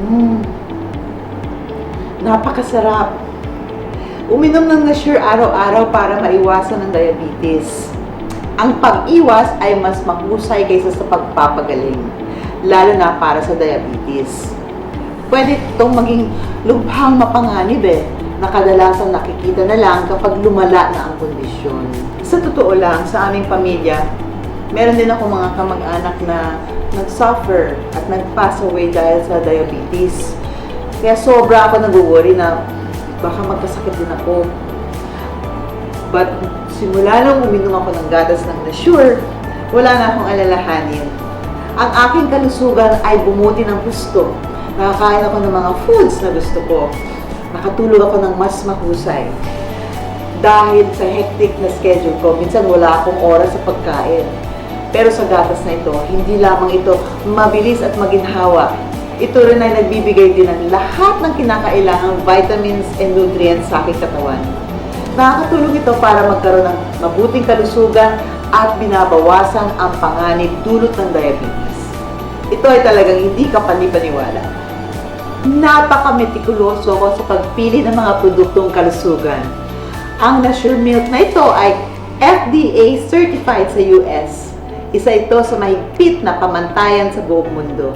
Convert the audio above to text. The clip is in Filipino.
Mm. Napakasarap. Uminom ng Nasure araw-araw para maiwasan ng diabetes. Ang pag-iwas ay mas mahusay kaysa sa pagpapagaling, lalo na para sa diabetes. Pwede itong maging lubhang mapanganib eh, na kadalasan nakikita na lang kapag lumala na ang kondisyon. Sa totoo lang, sa aming pamilya, meron din ako mga kamag-anak na nag-suffer at nag-pass away dahil sa diabetes. Kaya sobra ako nag-worry na baka magkasakit din ako. But simula nung uminom ako ng gatas ng Nasure, wala na akong alalahanin. Ang aking kalusugan ay bumuti ng gusto. Nakakain ako ng mga foods na gusto ko. Nakatulog ako ng mas mahusay. Dahil sa hectic na schedule ko, minsan wala akong oras sa pagkain. Pero sa gatas na ito, hindi lamang ito mabilis at maginhawa. Ito rin ay nagbibigay din ng lahat ng kinakailangang vitamins and nutrients sa aking katawan. Nakakatulong ito para magkaroon ng mabuting kalusugan at binabawasan ang panganib dulot ng diabetes. Ito ay talagang hindi ka panipaniwala. Napaka-metikuloso ko sa pagpili ng mga produktong kalusugan. Ang Nasure Milk na ito ay FDA certified sa US. Isa ito sa mahigpit na pamantayan sa buong mundo.